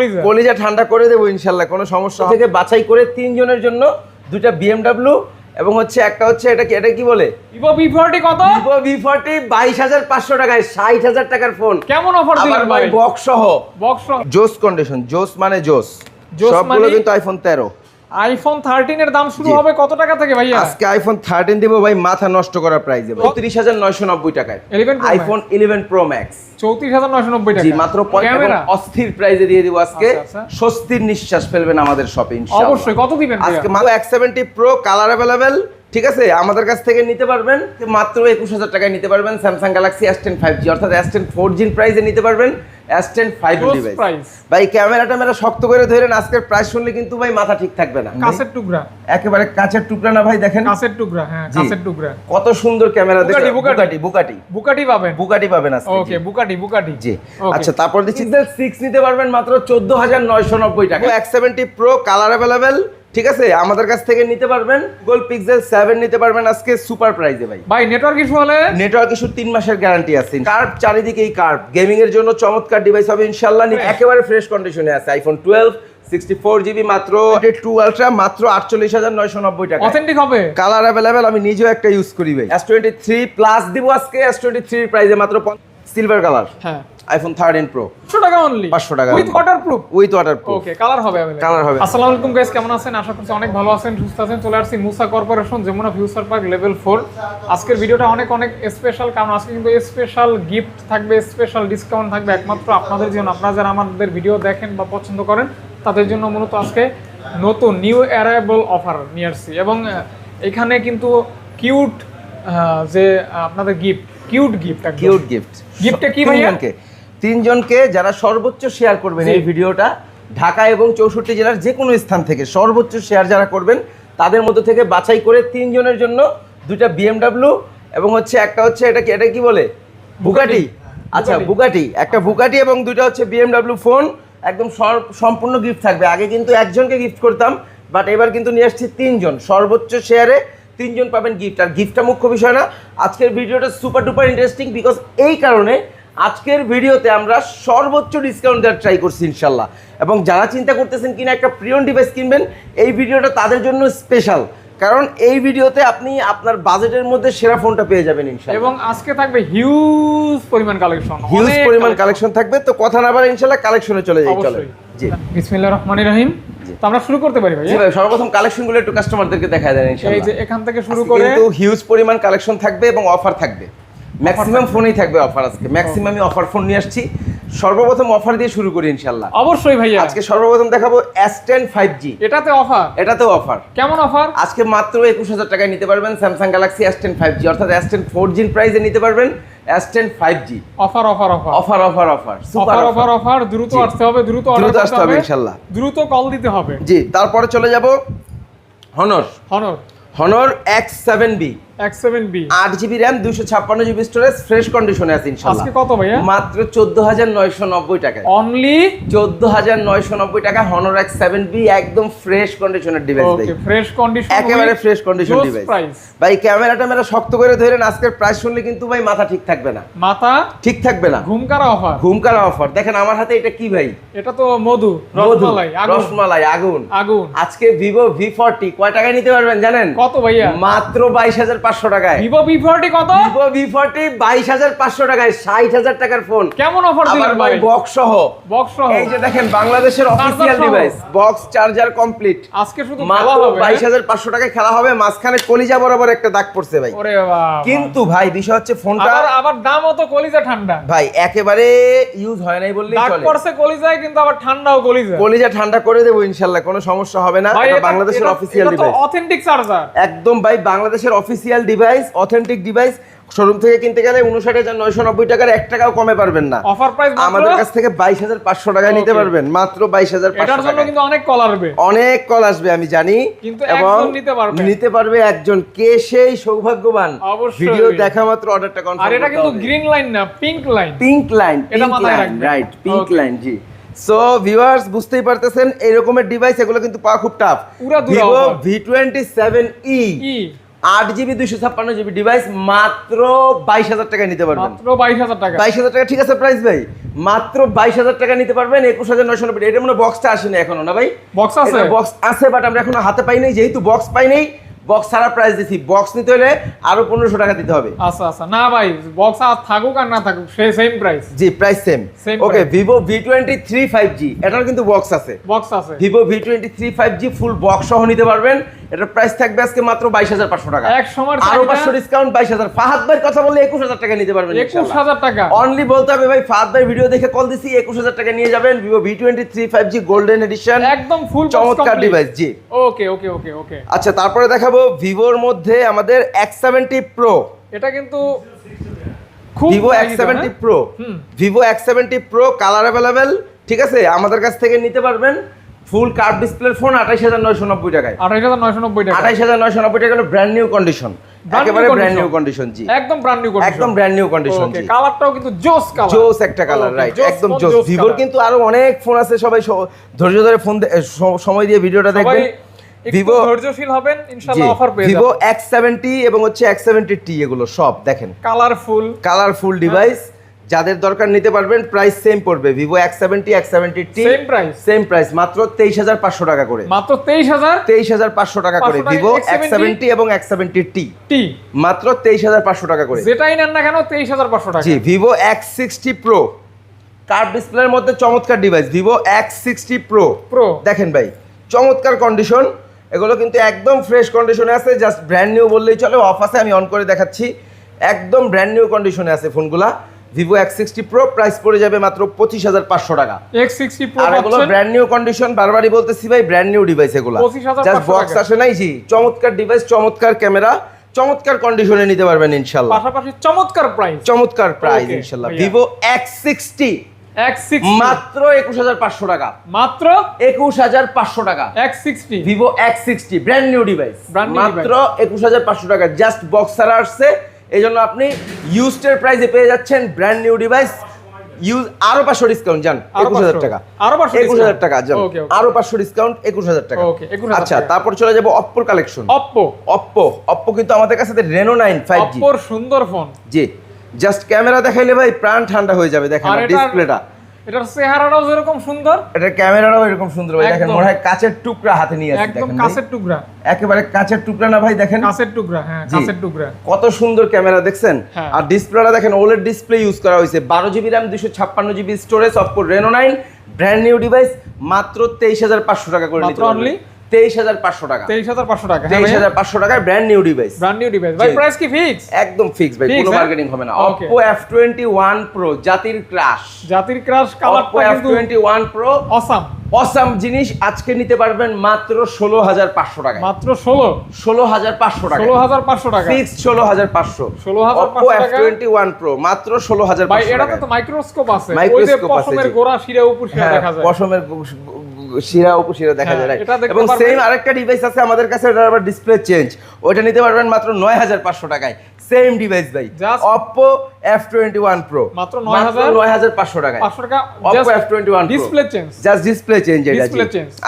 কলিজা? কলিজা ঠান্ডা করে দেবো ইনশাল্লাহ কোনো সমস্যা থেকে বাছাই করে তিনজনের জন্য দুটা বিএমডাব্লিউ এবং হচ্ছে একটা হচ্ছে এটা কি এটা কি বলে? ভিভো ভি ফোরটি কত? ভিভো ভি ফর্টি বাইশ হাজার পাঁচশো টাকায় ষাট হাজার টাকার ফোন। কেমন অফার দিলেন ভাই বক্স সহ। বক্স জোস কন্ডিশন জোস মানে জোস জোস সবগুলো মানে? কিন্তু আইফোন তেরো। আইফোন থার্টিন এর দাম শুরু হবে কত টাকা থেকে ভাইয়া? আজকে আইফোন থার্টিন দিব ভাই মাথা নষ্ট করার প্রাইস দেবো। চৌত্রিশ হাজার নয়শো নব্বই টাকায়। 11 Pro Max? IPhone eleven Pro Max চৌত্রিশ হাজার নয়শো নব্বই টাকা। জি মাত্র পঁয়- এবং ক্যামেরা অস্থির প্রাইজে দিয়ে দিব আজকে। আচ্ছা, আচ্ছা। স্বস্তির নিঃশ্বাস ফেলবেন আমাদের শপে অবশ্যই কত দিবেন আজকে মাত্র প্রো কালার ঠিক আছে? আমাদের কাছ থেকে নিতে পারবেন মাত্র একুশ হাজার টাকায় নিতে পারবেন Samsung Galaxy S ten five G অর্থাৎ এস টেন ফোর জির প্রাইসে নিতে পারবেন। S ten five Close device ভাই ক্যামেরা ট্যামেরা শক্ত করে ধরেন আজকের প্রাইস শুনলে কিন্তু ভাই মাথা ঠিক থাকবে না। কাছের টুকরা। একেবারে কাঁচের টুকরা না ভাই দেখেন। কাছের টুকরা হ্যাঁ। কাছের টুকরা। কত সুন্দর ক্যামেরা দেখেন বুকাটি, বুকাটি। বুকাটি পাবেন। বুকাটি পাবেন আজকে ওকে বুকাটি বুকাটি। জি। আচ্ছা তারপর দিচ্ছি সিক্স নিতে পারবেন মাত্র চোদ্দ হাজার নয়শো নব্বই টাকা। এক সেভেন্টি প্রো কালার অ্যাভেলেবেল ঠিক আছে? আমাদের কাছ থেকে নিতে পারবেন। গোল পিক্সেল সেভেন নিতে পারবেন আজকে সুপার প্রাইজে ভাই। ভাই নেটওয়ার্ক ইস্যু হলে? নেটওয়ার্ক ইস্যু তিন মাসের গ্যারান্টি আছে। কার্ভ চারিদিকেই কার্ভ গেমিং এর জন্য চমৎকার ডিভাইস হবে ইনশাল্লাহ। একেবারে ফ্রেশ কন্ডিশনে আছে। IPhone twelve sixty four GB মাত্র আলট্রা মাত্র টাকা অথেন্টিক হবে? কালার আমি নিজেও একটা ইউজ করি ভাই। এস টোয়েন্টি থ্রি প্লাস দিব আজকে। এস টোয়েন্টি থ্রি প্রাইসে মাত্র সিলভার কালার হ্যাঁ। আইফোন থার্টিন প্রো 500 টাকা অনলি 500 টাকা with waterproof with water proof okay colour হবে available। Colour হবে। আসসালামু আলাইকুম গাইস কেমন আছেন? আশা করছি অনেক ভালো আছেন সুস্থ আছেন। চলে আসছি Musa corporation Jamuna future park level four আজকের ভিডিওটা অনেক অনেক স্পেশাল কারণ আজকে কিন্তু স্পেশাল গিফট থাকবে স্পেশাল ডিসকাউন্ট থাকবে একমাত্র আপনাদের জন্য। আপনারা যারা আমাদের ভিডিও দেখেন বা পছন্দ করেন তাদের জন্য মূলত আজকে নতুন নিউ অ্যারাইবল অফার নিয়ে আসছি। এবং এখানে কিন্তু কিউট যে আপনাদের gift cute gift cute gift Gift-টা কি ভাইয়া? তিনজনকে। যারা সর্বোচ্চ শেয়ার করবেন এই ভিডিওটা ঢাকা এবং চৌষট্টি জেলার যে কোনো স্থান থেকে সর্বোচ্চ শেয়ার যারা করবেন তাদের মধ্যে থেকে বাছাই করে তিনজনের জন্য দুইটা বিএমডাব্লিউ এবং হচ্ছে একটা হচ্ছে এটা কি এটা কি বলে? বুকাটি আচ্ছা। বুকাটি একটা বুকাটি এবং দুইটা হচ্ছে বিএমডাব্লিউ ফোন একদম সম্পূর্ণ গিফট থাকবে। আগে কিন্তু একজনকে গিফট করতাম বাট এবার কিন্তু নিয়ে আসছি তিনজন। সর্বোচ্চ শেয়ারে তিনজন পাবেন গিফট আর গিফটটা মুখ্য বিষয় না। আজকের ভিডিওটা সুপার ডুপার ইন্টারেস্টিং বিকজ এই কারণে আজকের ভিডিওতে আমরা সর্বোচ্চ ডিসকাউন্ট দেওয়ার ট্রাই করছি ইনশাল্লাহ। এবং যারা চিন্তা করতেছেন কিনা একটা প্রিয়ন ডিভাইস কিনবেন, এই ভিডিওটা তাদের জন্য স্পেশাল কারণ এই ভিডিওতে আপনি আপনার বাজেটের মধ্যে সেরা ফোনটা পেয়ে যাবেন এবং আজকে থাকবে হিউজ পরিমাণ কালেকশন হিউজ পরিমাণ কালেকশন থাকবে। তো কথা না বলে ইনশাল্লাহ কালেকশনে চলে যাই চলে জি। বিসমিল্লাহ রহমানির রহিম। তো আমরা শুরু করতে পারি ভাই জি ভাই সর্বপ্রথম কালেকশনগুলো একটু কাস্টমারদেরকে দেখা দেন এই যে এখান থেকে শুরু আজকে করে কিন্তু হিউজ পরিমাণ কালেকশন থাকবে এবং অফার থাকবে। ম্যাক্সিমাম ফোনেই থাকবে। অফার আজকে। ম্যাক্সিমামই অফার ফোন নিয়ে আসছি। সর্বপ্রথম অফার দিয়ে শুরু করি ইনশাল্লাহ অবশ্যই ভাইয়া। আজকে সর্বপ্রথম দেখাবো এস টেন ফাইভ জি এটাতে অফার এটাতেও অফার কেমন অফার আজকে মাত্র একুশ হাজার টাকায় নিতে পারবেন Samsung Galaxy S ten five G অর্থাৎ এস টেন ফোর জির প্রাইসে নিতে পারবেন S ten five G offer offer offer offer offer offer super offer offer দ্রুত আসতে হবে দ্রুত দ্রুত আসতে হবে ইনশাল্লাহ। দ্রুত কল দিতে হবে। জি তারপরে চলে যাব Honor Honor Honor X seven B X seven আট জিবি র্যাম দুশো ছাপ্পান্ন জিবি স্টোরেজ ফ্রেশ কন্ডিশনে আছে ইনশাল্লাহ। আজকে কত ভাইয়া? মাত্র চোদ্দ হাজার নয়শো নব্বই টাকায়। অনলি চোদ্দ হাজার নয়শো নব্বই টাকা হনর এক্স সেভেন বি একদম ফ্রেশ কন্ডিশনের ডিভাইস ভাই। ওকে ফ্রেশ কন্ডিশন একেবারে ফ্রেশ কন্ডিশন ডিভাইস ভাই ক্যামেরা ট্যামেরা শক্ত করে ধরেন আজকের প্রাইস শুনলে কিন্তু ভাই মাথা ঠিক থাকবে না। মাথা ঠিক থাকবে না। ঘুমকারা অফার ঘুমকারা অফার দেখেন আমার হাতে এটা কি ভাই? এটা তো মধু রসমালাই আগুন। রসমালাই আগুন। আগুন। আজকে ভিভো ভি ফর্টি কয় টাকায় নিতে পারবেন জানেন? কত ভাইয়া? মাত্র বাইশ হাজার পাঁচশো টাকায়। ভিভো ভি ফোরটি কত? ভিভো ভি ফর্টি বাইশ হাজার পাঁচশো টাকায় ষাট হাজার টাকার ফোন কেমন অফার দিলেন ভাই? বক্স সহ বক্স সহ এই যে দেখেন বাংলাদেশের official device box charger complete আজকে শুধু খেলা হবে বাইশ হাজার পাঁচশো টাকায় খেলা হবে মাঝখানে কলিজা বরাবর একটা দাগ পড়ছে ভাই। ওরে বাবা। কিন্তু ভাই বিষয় হচ্ছে ফোনটা আবার আবার দাম অত কলিজা ঠান্ডা। ভাই একেবারে ইউজ হয় নাই বললেই দাগ পড়ছে কলিজায় কিন্তু আবার ঠান্ডাও কলিজা কলিজা ঠান্ডা করে দেবো ইনশাল্লাহ কোনো সমস্যা হবে না। বাংলাদেশের অফিসিয়াল ডিভাইস অথেন্টিক চার্জার একদম ভাই বাংলাদেশের official device authentic device showroom থেকে কিনতে গেলে উনষাট হাজার নয়শো নব্বই টাকার এক টাকাও কমে পারবেন না। অফার প্রাইস আমাদের কাছ থেকে বাইশ হাজার পাঁচশো টাকায় নিতে পারবেন মাত্র বাইশ হাজার পাঁচশো কিন্তু অনেক কল আসবে। অনেক কল আসবে আমি জানি। কিন্তু এবং নিতে পারবে। নিতে পারবে একজন। কে সেই সৌভাগ্যবান? ভিডিও দেখা মাত্র অর্ডারটা আর কনফার্ম এটা কিন্তু গ্রিন লাইন না পিঙ্ক লাইন পিঙ্ক লাইন এটা মাথায় রাখবেন। রাইট পিঙ্ক লাইন জি। সো ভিউয়ার্স বুঝতেই পারতেছেন এই রকমের ডিভাইস এগুলো কিন্তু পাওয়া খুব tough Vivo V twenty seven E আট জিবি দুইশো ছাপ্পান্ন জিবি ডিভাইস মাত্র বাইশ হাজার টাকায় নিতে পারবেন। মাত্র বাইশ হাজার টাকা। বাইশ হাজার টাকা ঠিক আছে প্রাইস ভাই? মাত্র বাইশ হাজার টাকা নিতে পারবেন একুশ হাজার নয়শো নব্বই। এটা মনে বক্সটা আসেনি এখনও না ভাই? বক্স আছে। বক্স আছে বাট আমরা এখনও হাতে পাই নাই যেহেতু বক্স পাই নাই বক্স ছাড়া প্রাইস দিছি। বক্স নিতে হলে আরও পনেরোশো টাকা দিতে হবে। আচ্ছা আচ্ছা। না ভাই বক্স আর থাকুক আর না থাকুক সেম প্রাইস জি price same okay Vivo V twenty three five G এটার কিন্তু বক্স আছে। বক্স আছে। Vivo V twenty three five G full box সহ নিতে পারবেন। এটার প্রাইস থাকবে আজকে মাত্র বাইশ হাজার পাঁচশো টাকা। আরও পাঁচশো ডিসকাউন্ট বাইশ হাজার। ফাহাদ ভাইয়ের কথা বললে একুশ হাজার টাকা নিতে পারবেন একুশ হাজার টাকা। অনলি বলতে হবে ভাই ফাহাদ ভাই ভিডিও দেখে কল দিছি একুশ হাজার টাকা নিয়ে যাবেন Vivo V twenty three five G golden edition একদম ফুল চমৎকার ডিভাইস জি। ওকে ওকে ওকে ওকে আচ্ছা তারপরে দেখাবো ভিভোর মধ্যে আমাদের এক্স সেভেন্টি প্রো এটা কিন্তু ভিভো এক্স সেভেন্টি? প্রো হুম। Vivo X seventy Pro colour available ঠিক আছে? আমাদের কাছ থেকে নিতে পারবেন। ফুল কার্ভ ডিসপ্লের ফোন আঠাইশ হাজার নয়শো নব্বই টাকায়। আঠাইশ হাজার নয়শো নব্বই টাকা। আঠাইশ হাজার নয়শো নব্বই টাকা হলো ব্র্যান্ড নিউ কন্ডিশন একেবারে ব্র্যান্ড নিউ কন্ডিশন জি। একদম ব্র্যান্ড নিউ একদম ব্র্যান্ড নিউ কন্ডিশন জি। কালারটাও কিন্তু জোস কালার জোস একটা কালার রাইট একদম জোস। ভিভোর কিন্তু আরও অনেক ফোন আছে সবাই ধৈর্য ধরে ফোন সময় দিয়ে ভিডিওটা দেখবেন। ভিভো ধৈর্যশীল হবেন ইনশাআল্লাহ অফার পেয়ে ভিভো যাবেন। এক্স সেভেন্টি এবং হচ্ছে এক্স সেভেন্টি টি এগুলো সব দেখেন। কালারফুল কালারফুল ডিভাইস যাদের দরকার নিতে পারবেন প্রাইস সেম পড়বে। Vivo X seventy X seventy T same price same price মাত্র তেইশ হাজার পাঁচশো টাকা করে। মাত্র তেইশ হাজার তেইশ হাজার পাঁচশো টাকা করে 500 ভিভো X70 এক্স সেভেন্টি এবং এক্স সেভেন্টি টি টি মাত্র তেইশ হাজার পাঁচশো টাকা করে। যেটাই নেন না কেন তেইশ হাজার পাঁচশো টাকা। জি Vivo X sixty Pro curve ডিসপ্লের মধ্যে চমৎকার device Vivo X sixty Pro Pro দেখেন ভাই চমৎকার কন্ডিশন এগুলো কিন্তু একদম ফ্রেশ কন্ডিশনে আছে জাস্ট ব্র্যান্ড নিউ বললেই চলে অফ আছে আমি অন করে দেখাচ্ছি। একদম ব্র্যান্ড নিউ কন্ডিশনে আছে ফোনগুলা Vivo X sixty Pro price পড়ে যাবে মাত্র পঁচিশ হাজার পাঁচশো টাকা। এক্স সিক্সটি প্রো আর এগুলো ব্র্যান্ড নিউ কন্ডিশন বারবারই বলতেছি ভাই ব্র্যান্ড নিউ ডিভাইস এগুলো। 25,500 জাস্ট বক্স। আসে নাই? জি চমৎকার ডিভাইস চমৎকার ক্যামেরা চমৎকার কন্ডিশনে নিতে পারবেন ইনশাল্লাহ। পাশাপাশি চমৎকার প্রাইস চমৎকার প্রাইস ইনশাল্লাহ। ভিভো এক্স সিক্সটি মাত্র একুশ হাজার পাঁচশো টাকা। মাত্র? একুশ হাজার পাঁচশো টাকা। X sixty Vivo X sixty brand new device মাত্র একুশ হাজার পাঁচশো টাকা। জাস্ট বক্স ছাড়া আসছে। এই জন্য আপনি ইউস্টের প্রাইসে পেয়ে যাচ্ছেন ব্র্যান্ড নিউ ডিভাইস ইউজ আরও পাঁচশো ডিসকাউন্ট যান একুশ হাজার টাকা। আরও 500 একুশ হাজার টাকা যান. আরও পাঁচশো ডিসকাউন্ট একুশ হাজার টাকা। আচ্ছা তারপর চলে যাব অপ্পোর কালেকশন অপ্পো অপ্পো অপ্পো কিন্তু আমাদের কাছে রেনো নাইন ফাইভ জি সুন্দর ফোন জি জাস্ট ক্যামেরা দেখাইলে ভাই প্রাণ ঠান্ডা হয়ে যাবে দেখেন ডিসপ্লেটা এটার চেহারাটাও যেরকম সুন্দর এটা ক্যামেরাটাও এরকম সুন্দর ভাই। দেখেন মনে হয় কাঁচের টুকরা হাতে নিয়ে আছে একদম কাঁচের টুকরা। একেবারে কাঁচের টুকরা না ভাই দেখেন? কাঁচের টুকরা হ্যাঁ কাঁচের টুকরা। কত সুন্দর ক্যামেরা দেখছেন? হ্যাঁ। আর ডিসপ্লেটা দেখেন ওলেড ডিসপ্লে ইউজ করা হয়েছে। বারো জিবি র্যাম দুশো ছাপ্পান্ন GB storage of course Reno nine brand new device মাত্র তেইশ হাজার পাঁচশো টাকা করে নিতে? তেইশ হাজার পাঁচশো টাকা। তেইশ হাজার পাঁচশো টাকা তেইশ হাজার পাঁচশো টাকায় brand new device brand new device ভাই প্রাইস কি ফিক্স একদম ফিক্স ভাই কোনো? মার্কেটিং হবে না। Okay. Oppo F twenty one Pro জাতির ক্রাশ জাতির ক্রাশ কালারটা কিন্তু টোয়েন্টি ওয়ান অসাম অসাম জিনিস। আজকে নিতে পারবেন মাত্র ষোলো হাজার পাঁচশো টাকায়। মাত্র ষোলো? ষোলো হাজার পাঁচশো টাকা ষোলো হাজার পাঁচশো টাকা। ফিক্স ষোলো হাজার পাঁচশো। 16,500 অপো এফ টাকা। টোয়েন্টি ওয়ান প্রো মাত্র ষোলো হাজার এটাতে তো মাইক্রোস্কোপ আছে। Microscope আছে, পশমের গোড়া শিরা উপর হ্যাঁ, দেখা যায়। পশমের শিরা উপশিরা দেখা হ্যাঁ, যায় right? এবং সেম আরেকটা ডিভাইস আছে আমাদের কাছে ওটার আবার ডিসপ্লে চেঞ্জ ওটা নিতে পারবেন মাত্র নয় হাজার পাঁচশো টাকায়। সেম ডিভাইস ভাই। Oppo F twenty one Pro মাত্র 9,000 নয় হাজার পাঁচশো টাকায়। Oppo F twenty one display change just display change এটা।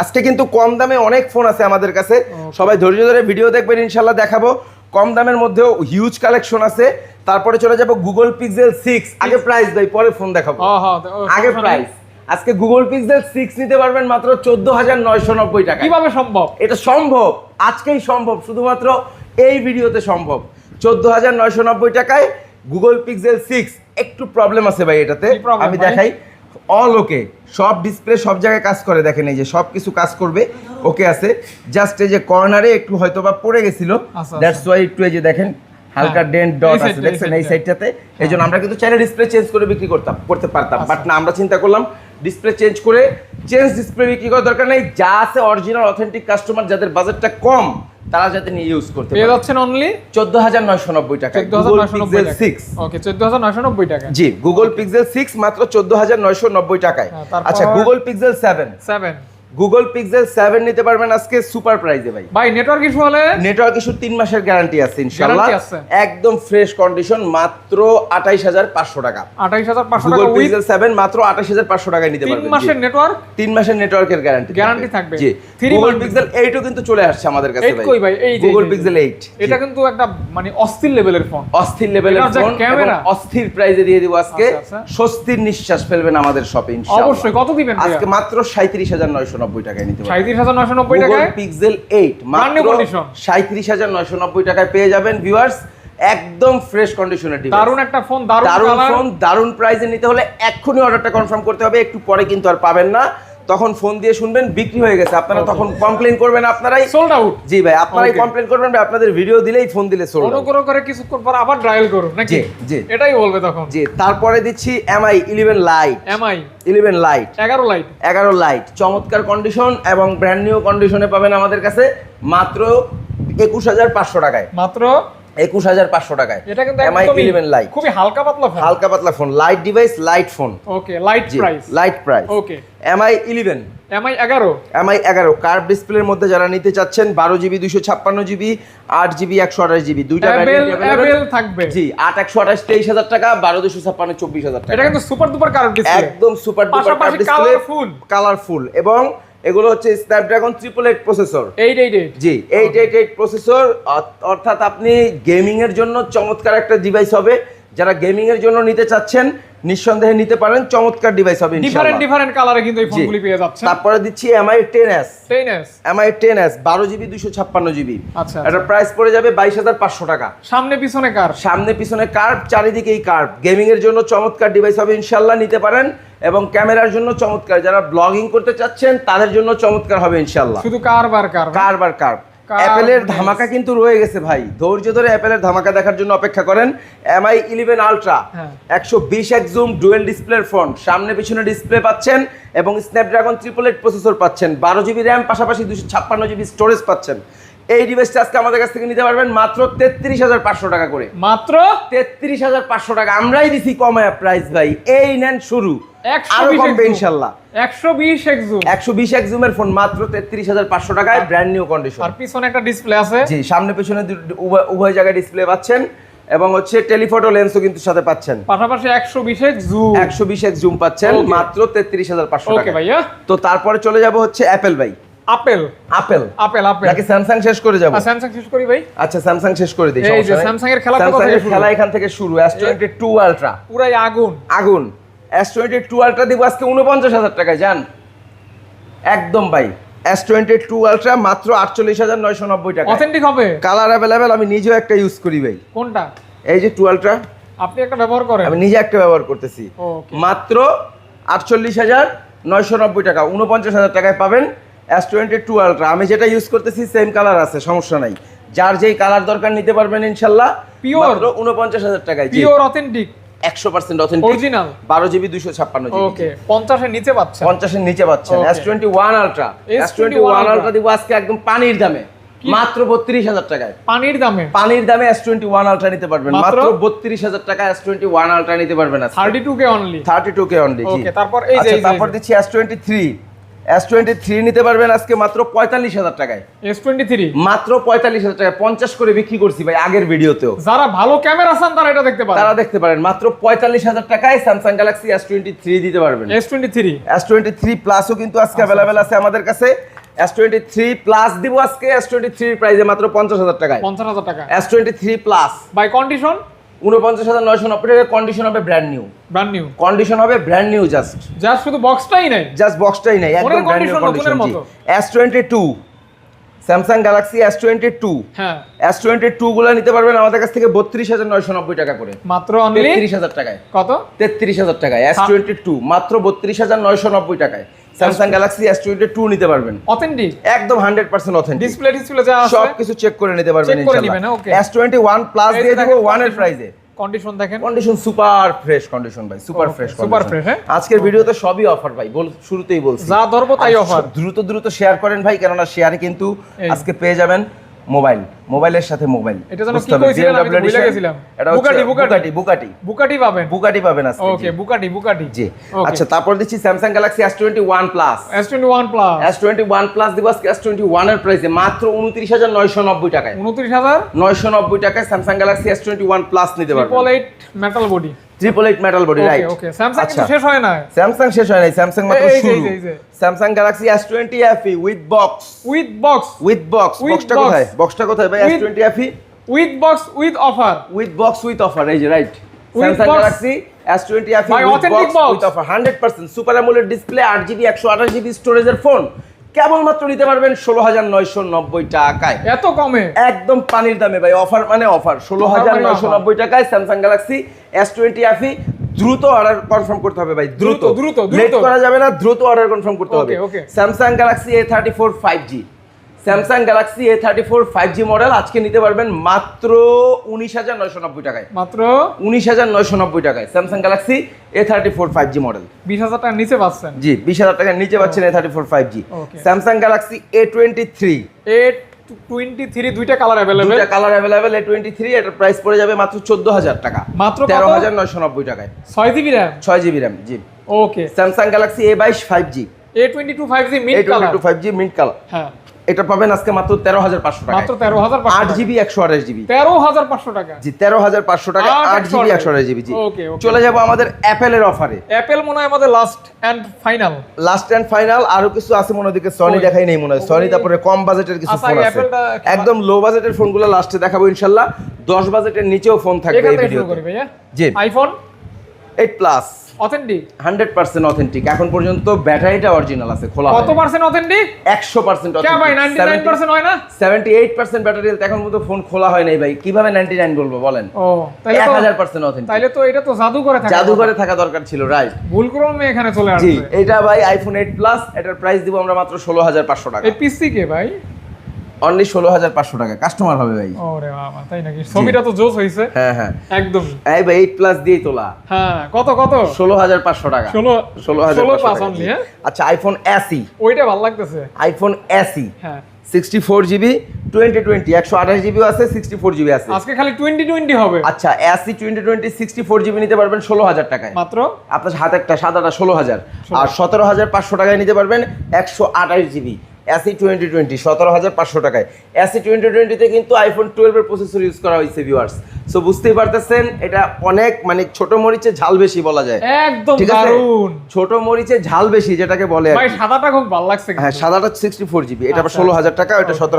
আজকে কিন্তু কম দামে অনেক ফোন আছে আমাদের কাছে। সবাই ধৈর্য ধরে ভিডিও দেখবেন ইনশাল্লাহ দেখাবো। কম দামের মধ্যেও হিউজ কালেকশন আছে। তারপরে চলে যাব গুগল পিক্সেল সিক্স আগে প্রাইস দেয় পরে ফোন দেখাবো। হ্যাঁ হ্যাঁ আগে প্রাইস আজকে গুগল পিক্সেল সিক্স নিতে পারবেন মাত্র চোদ্দ হাজার নয়শো নব্বই টাকা কীভাবে সম্ভব? এটা সম্ভব আজকেই সম্ভব শুধুমাত্র এই ভিডিওতে সম্ভব। চোদ্দ হাজার নয়শো নব্বই টাকায় গুগল পিক্সেল সিক্স একটু প্রবলেম আছে ভাই এটাতে। আমি দেখাই। অল ওকে সব ডিসপ্লে সব জায়গায় কাজ করে। দেখেন এই যে সব কিছু কাজ করবে। ওকে আছে। জাস্ট এই যে কর্নারে একটু হয়তো বা পড়ে গেছিল। আচ্ছা, দ্যাটস ওয়াই একটু এই যে দেখেন হালকা হ্যাঁ, ডেন্ট এই ডট আছে দেখছেন? এই সাইডটাতে এই জন্য আমরা কিন্তু চাইলে ডিসপ্লে চেঞ্জ করে বিক্রি করতাম করতে পারতাম। বাট না আমরা চিন্তা করলাম ডিসপ্লে চেঞ্জ করে চেঞ্জ ডিসপ্লে বিক্রি করার দরকার নেই। যা আছে অরিজিনাল অথেন্টিক কাস্টমার যাদের বাজেটটা কম তারা যাতে নিয়ে ইউজ করতে পেয়ে পারে। যাচ্ছেন অনলি চোদ্দ হাজার নয়শো নব্বই টাকা। চোদ্দ হাজার গুগল নয়শো নব্বই পিক্সেল সিক্স ওকে চোদ্দ হাজার নয়শো নব্বই টাকা জি গুগল পিক্সেল 6 মাত্র চোদ্দ হাজার নয়শো নব্বই টাকায়। হ্যাঁ, আচ্ছা Google Pixel seven seven Google Pixel seven নিতে পারবেন আজকে সুপার প্রাইজে ভাই। ভাই নেটওয়ার্ক ইস্যু হলে? নেটওয়ার্ক ইস্যু তিন মাসের গ্যারান্টি আছে ইনশাল্লাহ একদম ফ্রেশ কন্ডিশন মাত্র আঠাইশ হাজার পাঁচশো টাকা। আঠাইশ হাজার পাঁচশো গুগল পিক্সেল সেভেন মাত্র আঠাশ হাজার পাঁচশো টাকায় নিতে তিন পারবেন মাসের নেটওয়ার্ক তিন মাসের নেটওয়ার্কের গ্যারান্টি Guarantee থাকবে। জি। গুগল পিক্সেল এইটও কিন্তু চলে আসছে আমাদের কাছে কই ভাই? এই গুগল পিক্সেল এইট এটা কিন্তু একটা মানে অস্থির লেভেলের ফোন অস্থির লেভেলের ফোন। এবং অস্থির প্রাইজে দিয়ে দিব আজকে। আচ্ছা, আচ্ছা। স্বস্তির নিঃশ্বাস ফেলবেন আমাদের শপে অবশ্যই। কত দিবেন আজকে মাত্র সাঁত্রিশ হাজার নয়শো নব্বই টাকায় নিতে সাঁত্রিশ হাজার নয়শো নব্বই টাকায়? Pixel eight. সাঁত্রিশ হাজার নয়শো নব্বই টাকায় পেয়ে যাবেন ভিউয়ার্স একদম ফ্রেশ কন্ডিশনের ডিভাইস দারুণ একটা ফোন দারুণ দারুণ ফোন দারুণ প্রাইসে নিতে হলে এক্ষুনি অর্ডারটা কনফার্ম করতে হবে একটু পরে কিন্তু আর পাবেন না। তখন ফোন দিয়ে শুনবেন বিক্রি হয়ে গেছে। আপনারা তখন কমপ্লেন করবেন আপনারাই। সোল্ড আউট জি ভাই আপনারাই কমপ্লেন করবেন ভাই, আপনাদের ভিডিও দিলেই ফোন দিলে সোল্ড আউট অনুগ্রহ করে কিছুক্ষণ পর আবার ড্রায়াল করুন নাকি? জি। এটাই বলবে তখন। জি তারপরে দিচ্ছি Mi eleven lite Mi eleven lite এগারো লাইট এগারো লাইট চমৎকার কন্ডিশন এবং ব্র্যান্ড নিউ কন্ডিশনে পাবেন আমাদের কাছে মাত্র একুশ হাজার পাঁচশো টাকায়। মাত্র একুশ হাজার পাঁচশো টাকায়। এটা কিন্তু এমআই ইলেভেন লাইট খুবই হালকা পাতলা ফোন হালকা পাতলা phone light device light phone okay light price light price okay Mi eleven Mi এগারো। এমআই এগারো। কার্ভ ডিসপ্লের মধ্যে যারা নিতে চাচ্ছেন বারো জিবি দুশো ছাপ্পান্ন জিবি আট জিবি একশো আঠাশ জিবি দুইটা থাকবে। জি আট একশো আঠাশ তেইশ হাজার টাকা বারো দুশো ছাপ্পান্ন চব্বিশ হাজার টাকা। এটা কিন্তু সুপার দুপার কার্ভ ডিসপ্লে একদম সুপার ডুপার পাশাপাশি ডিসপ্লে কালারফুল কালারফুল এবং এগুলো হচ্ছে Snapdragon triple eight processor eight eight eight G eight eight eight processor অর্থাৎ আপনি গেমিংয়ের এর জন্য চমৎকার একটা ডিভাইস হবে। যারা গেমিং এর জন্য নিতে চাচ্ছেন নিঃসন্দেহে নিতে পারেন। চমৎকার ডিভাইস হবে ডিফারেন্ট ডিফারেন্ট কালারে কিন্তু এই ফোনগুলি পেয়ে যাচ্ছে তারপরে দিচ্ছি Mi ten S ten S Mi ten S বারো জিবি দুশো ছাপ্পান্ন জিবি আচ্ছা এটা প্রাইস পড়ে যাবে বাইশ হাজার পাঁচশো টাকা। সামনে পিছনে কার? সামনে পিছনে কার্ভ চারিদিকেই কার্ভ। গেমিং এর জন্য চমৎকার ডিভাইস হবে ইনশাল্লাহ নিতে পারেন। এবং ক্যামেরার জন্য চমৎকার যারা ব্লগিং করতে চাচ্ছেন তাদের জন্য চমৎকার হবে ইনশাল্লাহ। শুধু কার বার কার কারবার কার্ভ Carve অ্যাপেলের ধামাকা কিন্তু রয়ে গেছে ভাই। ধৈর্য ধরে অ্যাপেলের ধামাকা দেখার জন্য অপেক্ষা করেন এমআই ইলেভেন আলট্রা। একশো বিশ এক জুম ডুয়েল ডিসপ্লের ফ্রন্ট সামনে পিছনে ডিসপ্লে পাচ্ছেন এবং স্ন্যাপড্রাগন ট্রিপল এইট প্রসেসর পাচ্ছেন। বারো জিবি র্যাম পাশাপাশি দুশো ছাপ্পান্ন জিবি স্টোরেজ পাচ্ছেন। এই ডিভাইসটা আজকে আমাদের কাছ থেকে নিতে পারবেন মাত্র তেত্রিশ হাজার পাঁচশো টাকা করে। মাত্র? তেত্রিশ হাজার পাঁচশো টাকা। আমরাই দিছি কমায় প্রাইস ভাই। এই নেন শুরু। আরও কমবে ইনশাল্লাহ। একশো বিশ একজু একশো বিশ এক ফোন মাত্র তেত্রিশ হাজার পাঁচশো টাকায় ব্র্যান্ড নিউ কন্ডিশন আর পিছনে একটা ডিসপ্লে আছে। জি সামনে পেছনে উভয়- জায়গায় ডিসপ্লে পাচ্ছেন। এবং হচ্ছে টেলিফটো লেন্সও কিন্তু সাথে পাচ্ছেন। পাশাপাশি একশো বিশে জু একশো বিশ এক জুম পাচ্ছেন মাত্র তেত্রিশ হাজার পাঁচশো টাকা ভাইয়া। তো তারপরে চলে যাব হচ্ছে অ্যাপেল ভাই। আপেল আপেল আপেল আপেল নাকি স্যামসাং শেষ করে যাব। স্যামসাং শেষ করি ভাই। আচ্ছা স্যামসাং শেষ করে দিই এই যে স্যামসাং এর খেলা থেকে এর শুরু? খেলা এখান থেকে শুরু এস টোয়েন্টি টু আলট্রা পুরাই আগুন। আগুন। এস টোয়েন্টি টু আলট্রা দিব আজকে উনপঞ্চাশ হাজার টাকায় যান একদম ভাই। এস টোয়েন্টি টু আলট্রা মাত্র আটচল্লিশ হাজার নয়শো নব্বই টাকা অথেন্টিক হবে। কালার অ্যাভেলেবেল আমি নিজেও একটা ইউজ করি ভাই। কোনটা? এই যে টু আলট্রা আপনি একটা ব্যবহার করেন। আমি নিজে একটা ব্যবহার করতেছি। ওকে মাত্র আটচল্লিশ হাজার নয়শো নব্বই টাকা উনপঞ্চাশ হাজার টাকায় পাবেন এস টোয়েন্টি টু আলট্রা আমি যেটা ইউজ করতেছি সেম কালার আছে সমস্যা নাই। যার যেই কালার দরকার নিতে পারবেন ইনশাল্লাহ? মাত্র উনপঞ্চাশ হাজার টাকায় পিওর অথেন্টিক একশো পার্সেন্ট অথেন্টিক অরিজিনাল বারো জিবি দুশো ছাপ্পান্ন ওকে পঞ্চাশের নিচে পাচ্ছেন। পঞ্চাশের নিচে পাচ্ছেন। S twenty one ultra S twenty one ultra দিব আজকে একদম পানির দামে মাত্র বত্রিশ হাজার টাকায়। পানির দামে? পানির দামে এস টোয়েন্টি ওয়ান আলট্রা নিতে পারবেন। মাত্র? বত্রিশ হাজার টাকা এস টোয়েন্টি ওয়ান আলট্রা নিতে পারবেন thirty two K only thirty two K only তারপর এই আচ্ছা তারপর দিচ্ছি S twenty three S twenty three নিতে পারবেন আজকে মাত্র পঁয়তাল্লিশ হাজার টাকায়। এস টোয়েন্টি থ্রি মাত্র পঁয়তাল্লিশ হাজার টাকায়। পঞ্চাশ করে বিক্রি করছি ভাই আগের ভিডিওতেও। যারা ভালো ক্যামেরা চান তারা এটা দেখতে পারেন। তারা দেখতে পারেন। মাত্র পঁয়তাল্লিশ হাজার টাকায় Samsung Galaxy S twenty three দিতে পারবেন। S twenty three S twenty three প্লাসও কিন্তু আজকে অ্যাভেলেবেল আছে আমাদের কাছে। এস টোয়েন্টি থ্রি প্লাস দিব আজকে। এস টোয়েন্টি থ্রির প্রাইসে মাত্র পঞ্চাশ হাজার টাকায়। পঞ্চাশ হাজার টাকা। S twenty three plus by condition উনপঞ্চাশ হাজার নয়শো নব্বই টাকা কন্ডিশন হবে brand new brand new condition হবে ব্র্যান্ড নিউ জাস্ট যার শুধু বক্সটাই নাই? জাস্ট বক্সটাই নেই একদম brand new condition S twenty two Samsung Galaxy S twenty two হ্যাঁ। এস টোয়েন্টি টু গুলো নিতে পারবেন আমাদের কাছ থেকে বত্রিশ হাজার নয়শো নব্বই টাকা করে। মাত্র তেত্রিশ হাজার টাকায়। কত? তেত্রিশ হাজার টাকায় এস টোয়েন্টি টু মাত্র বত্রিশ হাজার নয়শো নব্বই টাকায়। Samsung Galaxy S twenty two নিতে পারবেন। অথেন্টিক একদম hundred percent authentic display display যা আছে সব কিছু চেক করে নিতে পারবেন. এস টোয়েন্টি ওয়ান প্লাস দিয়ে দিব ওয়ানের condition- প্রাইসে কন্ডিশন দেখেন। কন্ডিশন সুপার ফ্রেশ কন্ডিশন ভাই সুপার ফ্রেশ সুপার ফ্রেশ হ্যাঁ? আজকের ভিডিওতে সবই অফার ভাই বল শুরুতেই বলছি। যা ধরবো তাই অফার দ্রুত দ্রুত শেয়ার করেন ভাই কেননা শেয়ারে কিন্তু আজকে পেয়ে যাবেন। মোবাইল মোবাইলের সাথে মোবাইল। এটা যেন কি কইছিলেন? আমি ভুলে গেছিলাম। এটা বুকাটি, বুকাটি। বুকাটি বুকাটি। পাবেন। বুকাটি পাবেন আজকে ওকে বুকাটি বুকাটি। জি। আচ্ছা তারপর দিচ্ছি Samsung Galaxy S twenty one plus S twenty one plus S twenty one plus দিব আজকে এস টোয়েন্টি ওয়ানের প্রাইসে মাত্র উনত্রিশ হাজার নয়শো নব্বই টাকায়। উনত্রিশ হাজার? নয়শো নব্বই টাকায় Samsung Galaxy twenty one plus নিতে পারবেন। Metal body triple eight metal body right okay Samsung কিন্তু শেষ হয় না। স্যামসাং শেষ হয় নাই। স্যামসাং মাত্র শুরু। Samsung Galaxy S twenty FE with box with box with box With বক্সটা. কোথায়? বক্সটা কোথায় ভাই? S With- twenty FE with box with offer with box with offer এই যে right With Samsung box. Galaxy S twenty FE By with box box. With offer hundred percent super AMOLED display আট GB একশো আঠাশ GB স্টোরেজের phone কেবলমাত্র নিতে পারবেন ষোলো হাজার নয়শো নব্বই টাকায়। এত কমে? একদম পানির দামে ভাই অফার মানে অফার ষোলো হাজার নয়শো নব্বই টাকায় Samsung Galaxy S twenty FE দ্রুত অর্ডার কনফার্ম করতে হবে ভাই দ্রুত। দ্রুত, দ্রুত, লেট করা যাবে না দ্রুত অর্ডার কনফার্ম করতে হবে. Samsung Galaxy A thirty four five G Samsung Galaxy A thirty four five G model আজকে নিতে পারবেন মাত্র উনিশ হাজার নয়শো নব্বই টাকায়। মাত্র? উনিশ হাজার নয়শো নব্বই টাকায় Samsung Galaxy A thirty four five G model বিশ হাজার টাকার নিচে পাচ্ছেন? জি বিশ হাজার টাকার নিচে পাচ্ছেন A thirty four five G. Samsung Galaxy A twenty three A twenty three দুইটা কালার অ্যাভেলেবেল দুটা colour available A twenty three এটার প্রাইস পড়ে যাবে মাত্র চোদ্দ হাজার টাকা। মাত্র? তেরো হাজার নয়শো নব্বই টাকায়। ছয় জিবি র্যাম ছয় জিবি র্যাম জি। ওকে স্যামসাং গ্যালাক্সি এ বাইশ five G A twenty two five G twenty colour two five G mint colour হ্যাঁ। এটা পাবেন আজকে মাত্র তেরো হাজার পাঁচশো টাকা মাত্র তেরো হাজার আট জিবি একশো আঠাশ জিবি। তেরো হাজার পাঁচশো টাকা। জি তেরো হাজার পাঁচশো টাকা আট জিবি 128 একশো আঠাশ জিবি জি. চলে যাব আমাদের অ্যাপেলের অফারে। অ্যাপেল মনে হয় আমাদের last and final last and final আরও কিছু আছে মনে হয় সনি দেখাই নেই মনে হয়। সনি তারপরে কম বাজেটের কিছু আচ্ছা, ফোন আছে। একদম লো বাজেটের ফোনগুলো লাস্টে দেখাবো ইনশাল্লাহ। দশ বাজেটের নিচেও ফোন থাকবে এই ভিডিওতে। জি। IPhone eight plus authentic hundred percent authentic. এখন পর্যন্ত ব্যাটারিটা অরিজিনাল আছে খোলা কত পার্সেন্ট অথেন্টিক? একশো পার্সেন্ট কে ভাই নাইনটি নাইন পার্সেন্ট হয় না? সেভেন্টি এইট পার্সেন্ট ব্যাটারি এখন পর্যন্ত ফোন খোলা হয় নাই ভাই। কীভাবে নাইনটি নাইন বলব বলেন? ও তাইলে এক তো হাজার পার্সেন্ট অথেন্টিক। তাইলে তো এটা তো জাদু করে থাকে জাদুঘরে থাকা দরকার ছিল রাইট ভুল ক্রমে এখানে চলে জি এটা ভাই আইফোন এইট প্লাস এটার প্রাইস দিব আমরা মাত্র ষোলো হাজার পাঁচশো টাকা। এই পিসি কে ভাই? অনলি ষোলো হাজার পাঁচশো টাকা। কাস্টমার হবে ভাই। ওরে বাবা তাই নাকি? ছবিটা তো জোস হইছে। হ্যাঁ হ্যাঁ। একদম। এই ভাই এইট প্লাস দিয়েই তোলা। হ্যাঁ কত কত? ষোলো হাজার পাঁচশো টাকা। ষোলো ষোলো হাজার। হ্যাঁ? আচ্ছা আইফোন এসি ওইটা ভালো লাগতেছে। আইফোন এসি হ্যাঁ। Sixty four GB twenty twenty একশো আঠাশ জিবিও আছে সিক্সটি ফোর জিবি আছে। আজকে খালি টোয়েন্টি টোয়েন্টি হবে। আচ্ছা SE twenty twenty sixty four GB নিতে পারবেন ষোলো হাজার টাকায়। মাত্র? আপনার হাতে একটা সাদাটা ষোলো হাজার আর সতেরো হাজার পাঁচশো টাকায় নিতে পারবেন একশো আঠাশ জিবি এসি টোয়েন্টি টোয়েন্টি সতেরো হাজার পাঁচশো টাকায়। এসি টোয়েন্টি টোয়েন্টিতে কিন্তু আইফোন টুয়েলভের প্রসেসর ইউজ করা হয়েছে ভিউয়ার্স সো বুঝতেই পারতেছেন এটা অনেক মানে ছোট মরিচে ঝাল বেশি বলা যায়। একদম ঠিক আছে? ছোট মরিচে ঝাল বেশি যেটাকে বলে ভাই। সাদাটা খুব ভালো লাগছে হ্যাঁ সাদাটা সিক্সটি ফোর জিবি এটা আচ্ছা, ষোলো হাজার টাকা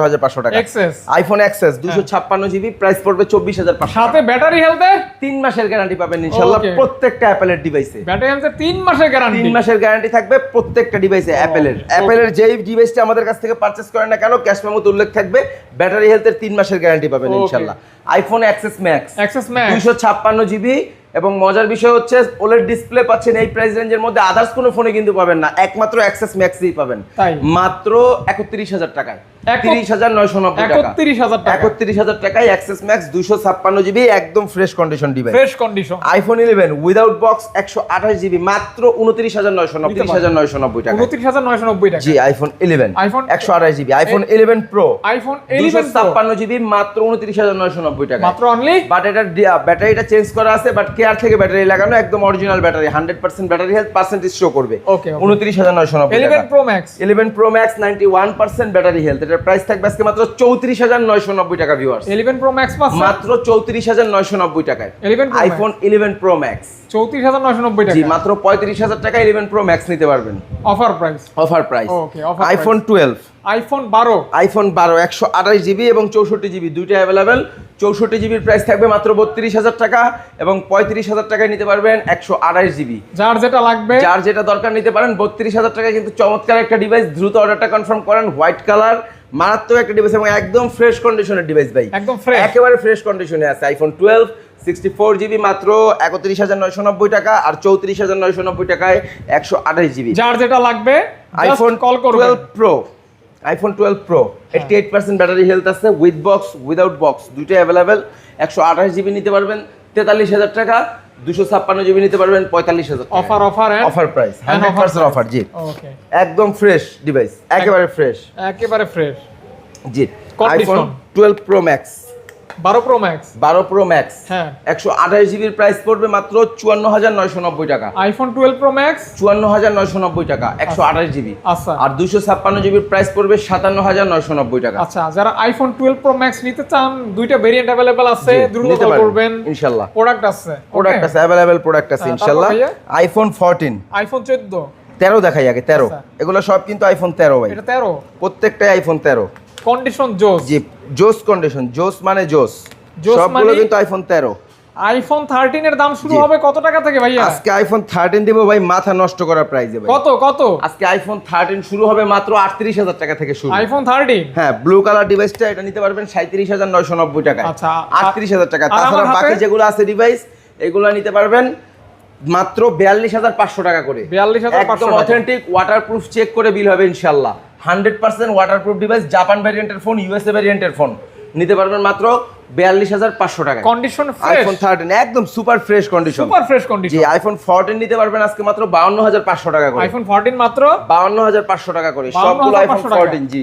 হাজার পাঁচশো টাকা। এক্সেস আইফোন এক্সেস দুশো ছাপ্পান্ন জিবি প্রাইস পড়বে চব্বিশ হাজার পাঁচশো সাথে ব্যাটারি হেলথে তিন মাসের গ্যারান্টি পাবেন ইনশাল্লাহ প্রত্যেকটা অ্যাপেলের ডিভাইসে ব্যাটারি হেলথে তিন মাসের গ্যারান্টি তিন মাসের গ্যারান্টি থাকবে প্রত্যেকটা ডিভাইসে অ্যাপেলের অ্যাপেলের যেই ডিভাইসটা আমাদের কাছ থেকে পারচেস করেন না কেন? ক্যাশ মেমোতে উল্লেখ থাকবে। ব্যাটারি হেলথের তিন মাসের গ্যারান্টি পাবেন. ইনশাল্লাহ iPhone XS Max XS Max দুইশো ছাপ্পান্ন জিবি এবং মজার বিষয় হচ্ছে ওলের ডিসপ্লে পাচ্ছেন এই প্রাইস রেঞ্জের মধ্যে। আদার্স কোনো ফোনে কিন্তু পাবেন না। একমাত্র অ্যাক্সেস ম্যাক্সই পাবেন। মাত্র একত্রিশ হাজার টাকায়। একত- হাজার নয়শো নব্বই একত্রিশ হাজার একত্রিশ হাজার টাকায় অ্যাক্সেস ম্যাক্স দুইশো ছাপ্পান্ন জিবি একদম fresh condition device fresh condition iPhone eleven without box একশো আঠাশ জিবি মাত্র উনত্রিশ হাজার নয়শো নব্বই হাজার নয়শো নব্বই টাকা উনত্রিশ হাজার নয়শো নব্বই টাকা। জি আইফোন ইলেভেন iPhone- একশো আঠাশ GB iPhone eleven pro iPhone eleven ছাপ্পান্ন জিবি মাত্র উনত্রিশ হাজার নয়শো নব্বই টাকা মাত্র অনলি বাট এটা ব্যাটারিটা চেঞ্জ করা আছে বাট কেয়ার থেকে ব্যাটারি লাগানো একদম original battery hundred percent battery health percentage show করবে। Okay. উনত্রিশ হাজার নয়শো নব্বই eleven pro max eleven pro max ninety one percent battery health এটার প্রাইস থাকবে আজকে মাত্র চৌত্রিশ হাজার নয়শো নব্বই টাকা ভিউয়ার্স ইলেভেন প্রো ম্যাক্স মাত্র চৌত্রিশ হাজার নয়শো নব্বই টাকায়। 11 Pro iPhone eleven pro max চৌত্রিশ হাজার নয়শো নব্বই জি টাকা মাত্র পঁয়ত্রিশ হাজার টাকা ইলেভেন প্রো ম্যাক্স নিতে পারবেন। Offer price offer price offer iPhone twelve iPhone বারো? আইফোন বারো একশো আঠাশ জিবি এবং চৌষট্টি জিবি দুইটা অ্যাভেলেবেল চৌষট্টি জিবির প্রাইস থাকবে মাত্র বত্রিশ হাজার টাকা এবং পঁয়ত্রিশ হাজার টাকায় নিতে পারবেন একশো আঠাশ জিবি যার যেটা লাগবে? যার যেটা দরকার নিতে পারেন বত্রিশ হাজার টাকায় কিন্তু চমৎকার একটা ডিভাইস দ্রুত অর্ডারটা কনফার্ম করেন হোয়াইট কালার মারাত্মক একটা ডিভাইস এবং একদম ফ্রেশ কন্ডিশনের ডিভাইস ভাই। একদম fresh। একেবারে ফ্রেশ কন্ডিশনে আছে iPhone twelve sixty four GB মাত্র একত্রিশ হাজার নয়শো নব্বই টাকা আর চৌত্রিশ হাজার নয়শো নব্বই টাকায় একশো আঠাশ জিবি যার যেটা লাগবে iPhone call twelve pro iPhone twelve pro eighty eight percent battery health আছে উইথ বক্স উইদাউট বক্স দুইটাই অ্যাভেলেবেল একশো আঠাশ জিবি নিতে পারবেন তেতাল্লিশ হাজার টাকা দুশো ছাপ্পান্ন জিবি নিতে পারবেন পঁয়তাল্লিশ হাজার offer offer offer price hundred percent offer জি একদম ফ্রেশ ডিভাইস একেবারে ফ্রেশ একেবারে ফ্রেশ জি. আইফোন টুয়েলভ প্রো ম্যাক্স বারো প্রো ম্যাক্স বারো প্রো ম্যাক্স হ্যাঁ। একশো আঠাশ জিবির প্রাইস পড়বে মাত্র চুয়ান্ন হাজার নয়শো নব্বই টাকা। আইফোন টুয়েলভ প্রো ম্যাক্স চুয়ান্ন হাজার নয়শো নব্বই টাকা একশো আঠাশ জিবি আচ্ছা। আর দুশো ছাপ্পান্ন জিবির প্রাইস পড়বে সাতান্ন হাজার নয়শো নব্বই টাকা। আচ্ছা যারা আইফোন টুয়েলভ প্রো ম্যাক্স নিতে চান দুইটা ভেরিয়েন্ট অ্যাভেলেবেল আছে দ্রুত কল করবেন। ইনশাল্লাহ। প্রোডাক্ট আছে প্রোডাক্ট আছে অ্যাভেলেবেল প্রোডাক্ট আছে ইনশাল্লাহ। আইফোন ফোরটিন আইফোন চোদ্দ। তেরো দেখাই আগে তেরো। আচ্ছা। এগুলো সব কিন্তু আইফোন তেরো ভাই। এটা তেরো? প্রত্যেকটাই আইফোন তেরো। কন্ডিশন জোস জি জোস কন্ডিশন জোস মানে জোস। জোস সবগুলো মানে? কিন্তু আইফোন তেরো। আইফোন থার্টিন এর দাম শুরু হবে কত টাকা থেকে ভাইয়া? আজকে আইফোন থার্টিন দিব ভাই মাথা নষ্ট করার প্রাইজে ভাই। কত কত? আজকে আইফোন থার্টিন শুরু হবে মাত্র আটত্রিশ হাজার টাকা থেকে শুরু। আইফোন থার্টিন হ্যাঁ ব্লু কালার ডিভাইসটা এটা নিতে পারবেন সাঁত্রিশ হাজার নয়শো নব্বই টাকা আচ্ছা, আর- আটত্রিশ হাজার টাকা। তাছাড়া বাকি যেগুলো আছে ডিভাইস এগুলো নিতে পারবেন মাত্র বিয়াল্লিশ হাজার পাঁচশো টাকা করে। 42,500 একদম টাকা। অথেন্টিক ওয়াটারপ্রুফ চেক করে বিল হবে ইনশাল্লাহ hundred percent waterproof device Japan ভ্যারিয়েন্টের phone USA ভ্যারিয়েন্টের ফোন নিতে পারবেন মাত্র বিয়াল্লিশ হাজার পাঁচশো টাকা। কন্ডিশন আইফোন থার্টিন একদম super fresh condition super fresh condition জি আইফোন ফোরটিন নিতে পারবেন আজকে মাত্র বাউন্ন হাজার পাঁচশো টাকা করে। আইফোন ফোরটিন মাত্র? বাউন্ন হাজার পাঁচশো টাকা করে। 52,500 সবগুলো আইফোন। ফোরটিন জি।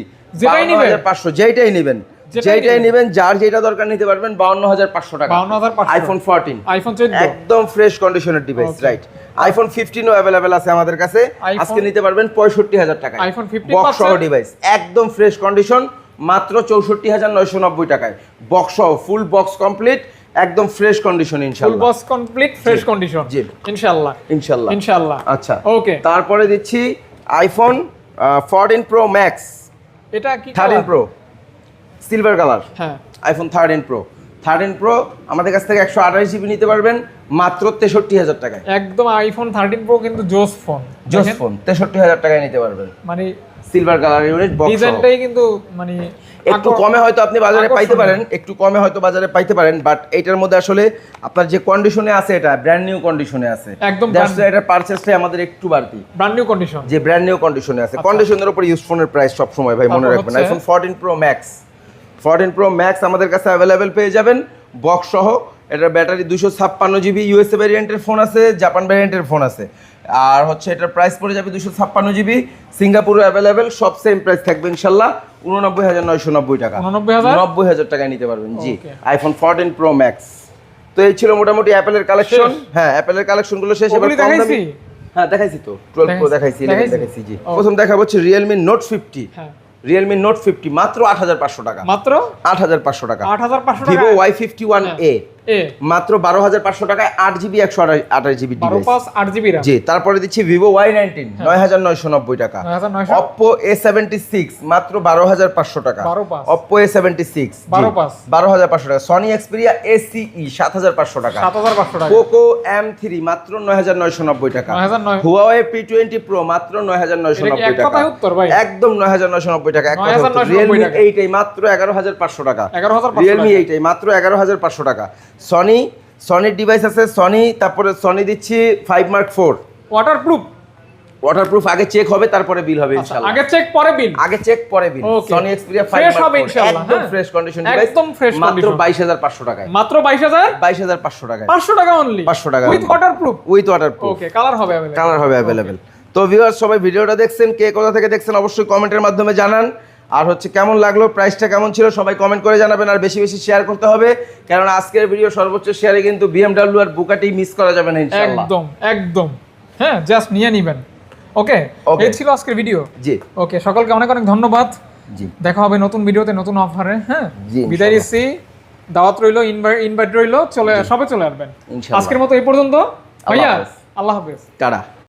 নিবেন? পাঁচশো যেটাই নেবেন। যেটাই নিবেন। যার যেটা দরকার নিতে পারবেন বাউন্ন হাজার পাঁচশো টাকা। 52,500 আইফোন ফোরটিন আইফোন একদম ফ্রেশ কন্ডিশনের ডিভাইস রাইট আইফোন ফিফটিনও অ্যাভেলেবেল আছে আমাদের কাছে। আজকে নিতে পারবেন পঁয়ষট্টি হাজার টাকা iPhone 15 বক্স সহ ডিভাইস একদম ফ্রেশ কন্ডিশন মাত্র চৌষট্টি হাজার নয়শো নব্বই টাকায়। বক্স সহ ফুল বক্স কমপ্লিট একদম ফ্রেশ কন্ডিশন ফুল ইনশাল্লাহ বক্স কমপ্লিট ফ্রেশ কন্ডিশন জি। ইনশাআল্লাহ ইনশাল্লাহ। ইনশাআল্লাহ আচ্ছা। ওকে তারপরে দিচ্ছি আইফোন ফোরটিন প্রো ম্যাক্স এটা কি থার্টিন? প্রো সিলভার কালার হ্যাঁ। IPhone thirteen pro thirteen pro আমাদের কাছ থেকে একশো আঠাশ জিবি নিতে পারবেন মাত্র তেষট্টি হাজার টাকায়। একদম আইফোন থার্টিন প্রো কিন্তু জোস ফোন জোস ফোন তেষট্টি হাজার টাকায় নিতে পারবেন। মানে সিলভার কালার ইউনিট ডিজাইনটাই কিন্তু মানে একটু কমে হয়তো আপনি বাজারে পাইতে পারেন একটু কমে হয়তো বাজারে পাইতে পারেন বাট এটার মধ্যে আসলে আপনার যে কন্ডিশনে আছে এটা ব্র্যান্ড নিউ কন্ডিশনে আছে। একদম brand- এটার আমাদের একটু বাড়তি। ব্র্যান্ড নিউ কন্ডিশন যে ব্র্যান্ড নিউ কন্ডিশনে আছে। কন্ডিশনের উপর ইউজ ফোনের প্রাইস সব সময় ভাই মনে রাখবেন। IPhone fourteen pro max fourteen pro max আমাদের কাছে অ্যাভেলেবেল পেয়ে যাবেন। বক্স সহ এটার ব্যাটারি দুশো ছাপ্পান্ন জিবি ইউএসএ ভ্যারিয়েন্টের ফোন আছে জাপান ভ্যারিয়েন্টের ফোন আছে। আর হচ্ছে এটার প্রাইস পড়ে যাবে দুশো ছাপ্পান্ন জিবি সিঙ্গাপুরে অ্যাভেলেবেল সব সেম প্রাইস থাকবে ইনশাল্লাহ। উননব্বই হাজার নয়শো নব্বই টাকা। নব্বই হাজার টাকায় নিতে পারবেন জি. আইফোন ফোরটিন প্রো ম্যাক্স তো এই ছিল মোটামুটি অ্যাপেলের কালেকশন হ্যাঁ অ্যাপেলের কালেকশনগুলো শেষ এবার কম দামি- হ্যাঁ দেখাইছি তো। টুয়েলভ প্রো দেখাইছি। দেখাইছি? জি। প্রথম দেখা হচ্ছে রিয়েলমি নোট ফিফটি হ্যাঁ। রিয়েলমি নোট ফিফটি মাত্র আট হাজার পাঁচশো টাকা। মাত্র? আট হাজার পাঁচশো টাকা। আট হাজার পাঁচশো ভিভো টাকা? ওয়াই ফিফটি ওয়ান এ মাত্র বারো হাজার পাঁচশো টাকায় আট জিবি একশো আঠাশ জিবি জি তারপরে দিচ্ছি ভিভো ওয়াই নাইনটিন নয় হাজার নয়শো নব্বই টাকা। 9,900 অপ্পো এ সেভেন্টি সিক্স মাত্র বারো হাজার পাঁচশো টাকা। 12,500 অপ্পো এ সেভেন্টি সিক্স বারো হাজার পাঁচশো টাকা। সনি এক্সপিরিয়া পাঁচশো টাকা। সাত হাজার পাঁচশো টাকা। পোকো এম থ্রি মাত্র নয় হাজার নয়শো নব্বই টাকা। 9,900 হুয়াওয়ে পি টোয়েন্টি প্রো মাত্র নয় হাজার নয়শো নব্বই টাকা? একদম নয় হাজার নয়শো নব্বই টাকা। এক কথা রিয়েলমি এইটাই মাত্র এগারো হাজার পাঁচশো টাকা। 11,500 রিয়েলমি এইটাই মাত্র এগারো হাজার পাঁচশো টাকা। সনি সনির ডিভাইস আছে সনি তারপরে সনি দিচ্ছি five mark four waterproof waterproof আগে চেক হবে তারপরে বিল হবে ইনশাআল্লাহ আগে চেক পরে বিল আগে চেক পরে বিল সনি এক্সপিরিয়া Fresh 5 হবে ইনশাআল্লাহ, একদম। ফ্রেশ কন্ডিশন ডিভাইস একদম fresh মাত্র 22500 টাকায়। মাত্র বাইশ হাজার? 22500 টাকায়। পাঁচশো টাকা অনলি 500 টাকা with only। Waterproof with waterproof okay colour হবে available। কালার হবে অ্যাভেলেবেল তো ভিউয়ার সবাই ভিডিওটা দেখছেন কে কোথা থেকে দেখছেন অবশ্যই কমেন্টের মাধ্যমে জানান। আর হচ্ছে কেমন লাগল প্রাইসটা কেমন ছিল সবাই কমেন্ট করে জানাবেন আর বেশি বেশি শেয়ার করতে হবে। কারণ আজকের ভিডিও সর্বোচ্চ শেয়ারে কিন্তু বিএমডব্লিউ আর বুকাটি মিস করা যাবে না ইনশাআল্লাহ। একদম একদম। হ্যাঁ জাস্ট নিয়ে নিবেন। ওকে. এই ছিল আজকের ভিডিও জি। ওকে সকলকে অনেক অনেক ধন্যবাদ। জি। দেখা হবে নতুন ভিডিওতে নতুন অফারে হ্যাঁ? বিদায়। দিচ্ছি দাওয়াত রইল ইনভাইট রইল চলে সবে চলে আসবেন। ইনশাআল্লাহ। আজকের মতো এই পর্যন্ত। ভাইয়া আল্লাহ হাফেজ। টাটা।